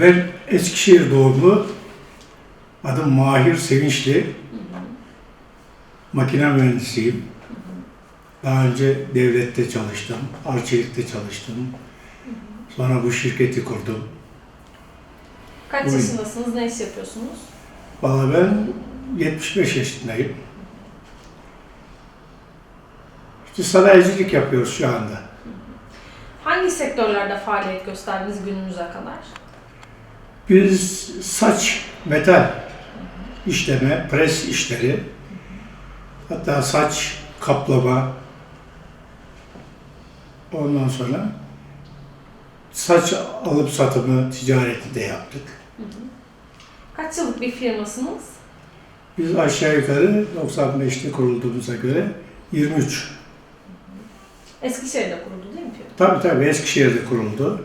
Ben Eskişehir doğumlu, adım Mahir Sevinçli. Makine mühendisiyim. Daha önce devlette çalıştım, arçelikte çalıştım. Sonra bu şirketi kurdum. Kaç Buyurun. yaşındasınız? Ne iş yapıyorsunuz? Valla ben 75 yaşındayım. İşte sanayicilik yapıyoruz şu anda. Hangi sektörlerde faaliyet gösterdiniz günümüze kadar? Biz saç, metal işleme, pres işleri, hatta saç kaplama, ondan sonra saç alıp satımı, ticareti de yaptık. Kaç yıllık bir firmasınız? Biz aşağı yukarı 95'te kurulduğumuza göre 23. Eskişehir'de kuruldu değil mi? Tabii tabii Eskişehir'de kuruldu.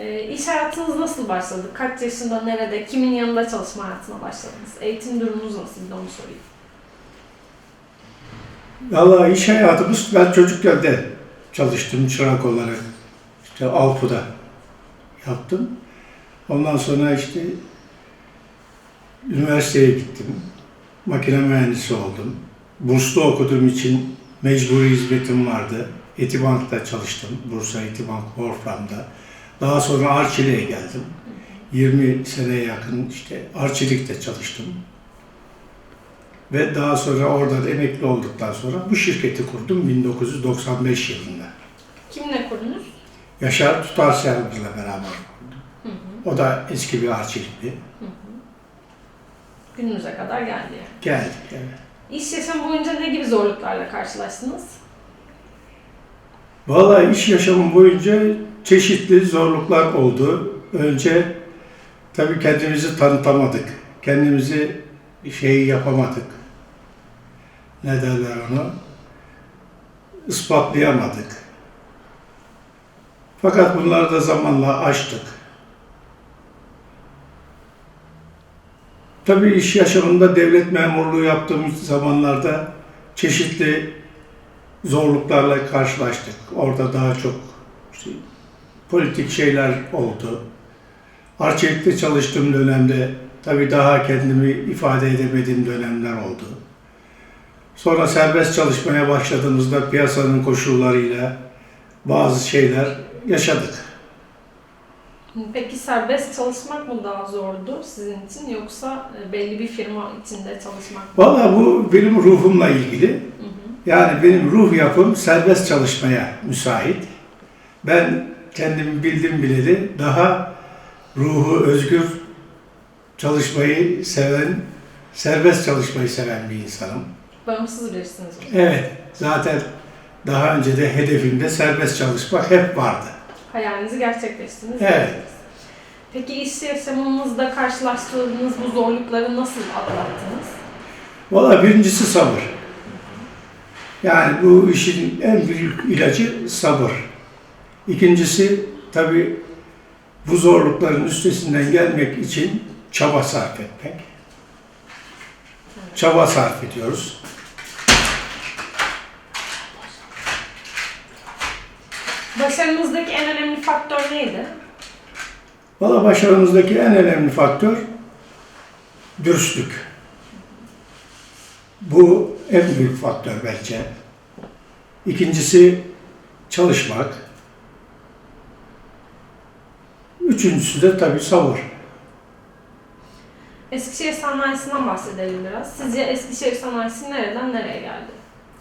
Ee, iş hayatınız nasıl başladı? Kaç yaşında, nerede, kimin yanında çalışma hayatına başladınız? Eğitim durumunuz nasıl? Bir de onu sorayım. Valla iş hayatımız, ben çocukken de çalıştım çırak olarak. İşte Alpu'da yaptım. Ondan sonra işte üniversiteye gittim. Makine mühendisi oldum. Burslu okuduğum için mecburi hizmetim vardı. Etibank'ta çalıştım. Bursa Etibank Wolfram'da. Daha sonra Arçelik'e geldim. 20 seneye yakın işte Arçelik'te çalıştım. Ve daha sonra oradan emekli olduktan sonra bu şirketi kurdum 1995 yılında. Kimle kurdunuz? Yaşar Tutarser'le beraber. Hı hı, O da eski bir arçelikli. hı hı. Günümüze kadar geldi yani. Geldik. Evet. İş yaşam boyunca ne gibi zorluklarla karşılaştınız? Vallahi iş yaşamım boyunca çeşitli zorluklar oldu. Önce tabii kendimizi tanıtamadık. Kendimizi şey yapamadık. Ne derler onu? Ispatlayamadık. Fakat bunları da zamanla aştık. Tabii iş yaşamında devlet memurluğu yaptığım zamanlarda çeşitli zorluklarla karşılaştık. Orada daha çok işte politik şeyler oldu. Arçelik'te çalıştığım dönemde tabii daha kendimi ifade edemediğim dönemler oldu. Sonra serbest çalışmaya başladığımızda piyasanın koşullarıyla bazı şeyler yaşadık. Peki serbest çalışmak mı daha zordu sizin için yoksa e, belli bir firma içinde çalışmak mı? Vallahi bu benim ruhumla ilgili. Hı hı. Yani benim ruh yapım serbest çalışmaya müsait. Ben kendimi bildim bileli daha ruhu özgür çalışmayı seven, serbest çalışmayı seven bir insanım. Bağımsız birisiniz. Evet, zaten daha önce de hedefimde serbest çalışmak hep vardı. Hayalinizi gerçekleştirdiniz. Evet. Peki iş yaşamınızda karşılaştırdığınız bu zorlukları nasıl atlattınız? Valla birincisi sabır. Yani bu işin en büyük ilacı sabır. İkincisi tabii bu zorlukların üstesinden gelmek için çaba sarf etmek. Çaba sarf ediyoruz. Başarınızdaki en önemli faktör neydi? Valla başarımızdaki en önemli faktör dürüstlük. Bu en büyük faktör bence. İkincisi çalışmak. Üçüncüsü de tabii sabır. Eskişehir sanayisinden bahsedelim biraz. Sizce Eskişehir sanayisi nereden nereye geldi?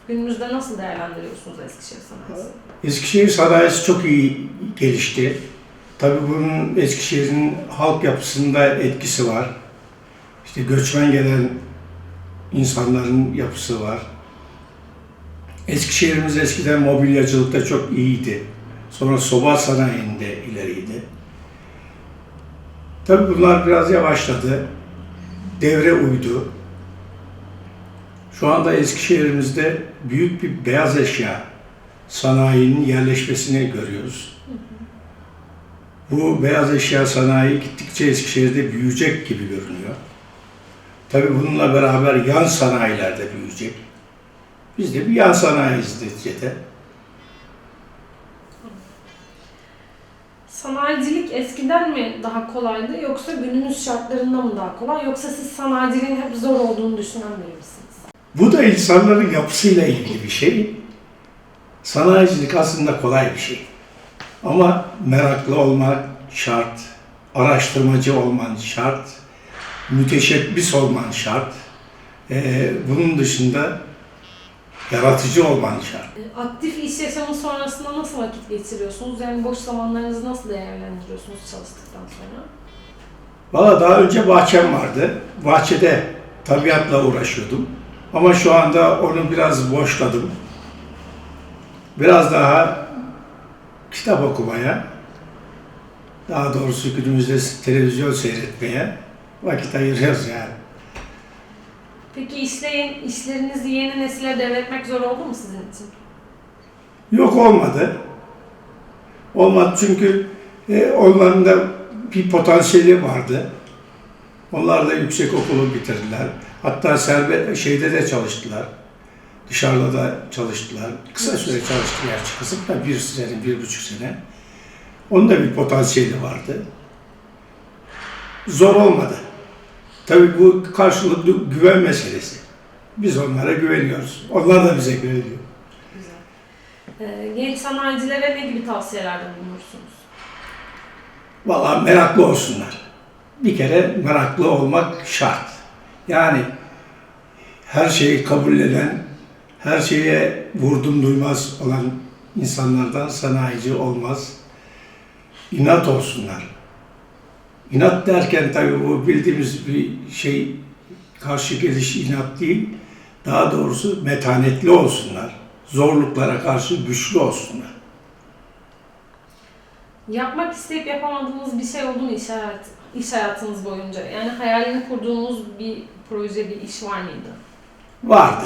Günümüzde nasıl değerlendiriyorsunuz Eskişehir sanayisini? Eskişehir sanayisi çok iyi gelişti. Tabii bunun Eskişehir'in halk yapısında etkisi var. İşte göçmen gelen insanların yapısı var. Eskişehir'imiz eskiden mobilyacılıkta çok iyiydi. Sonra soba sanayinde ileriydi. Tabii bunlar biraz yavaşladı. Devre uydu. Şu anda Eskişehir'imizde büyük bir beyaz eşya sanayinin yerleşmesini görüyoruz. Bu beyaz eşya sanayi gittikçe Eskişehir'de büyüyecek gibi görünüyor. Tabii bununla beraber yan sanayiler de büyüyecek. Biz de bir yan sanayiyiz neticede. Sanayicilik eskiden mi daha kolaydı yoksa günümüz şartlarında mı daha kolay yoksa siz sanayiciliğin hep zor olduğunu düşünen biri misiniz? Bu da insanların yapısıyla ilgili bir şey. Sanayicilik aslında kolay bir şey. Ama meraklı olmak şart, araştırmacı olman şart, müteşebbis olman şart. Ee, bunun dışında yaratıcı olman şart. E, Aktif iş yaşamı sonrasında nasıl vakit geçiriyorsunuz? Yani boş zamanlarınızı nasıl değerlendiriyorsunuz çalıştıktan sonra? Valla daha önce bahçem vardı. Bahçede tabiatla uğraşıyordum. Ama şu anda onu biraz boşladım. Biraz daha kitap okumaya, daha doğrusu günümüzde televizyon seyretmeye vakit ayırıyoruz yani. Peki işleyin, işlerinizi yeni nesile devretmek zor oldu mu sizin için? Yok olmadı. Olmadı çünkü e, onların da bir potansiyeli vardı. Onlar da yüksek okulu bitirdiler. Hatta serbe şeyde de çalıştılar. Dışarıda da çalıştılar. Kısa süre çalıştı gerçi kızım da bir sene, bir buçuk sene. Onun da bir potansiyeli vardı. Zor olmadı. Tabii bu karşılıklı güven meselesi. Biz onlara güveniyoruz. Onlar da bize güveniyor. Güzel. E, genç sanayicilere ne gibi tavsiyelerde bulunursunuz? Valla meraklı olsunlar. Bir kere meraklı olmak şart. Yani her şeyi kabul eden, her şeye vurdum duymaz olan insanlardan sanayici olmaz. İnat olsunlar. İnat derken tabii bu bildiğimiz bir şey karşı geliş inat değil. Daha doğrusu metanetli olsunlar. Zorluklara karşı güçlü olsunlar. Yapmak isteyip yapamadığınız bir şey oldu mu iş, hayat, iş hayatınız boyunca? Yani hayalini kurduğunuz bir proje, bir iş var mıydı? Vardı.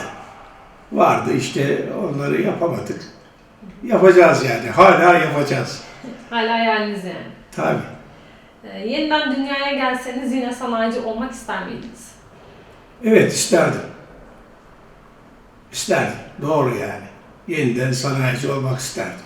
Vardı işte onları yapamadık. Yapacağız yani. Hala yapacağız. Hala hayaliniz yani. Tabii. Ee, yeniden dünyaya gelseniz yine sanayici olmak ister miydiniz? Evet isterdim. İsterdim. Doğru yani. Yeniden sanayici olmak isterdim.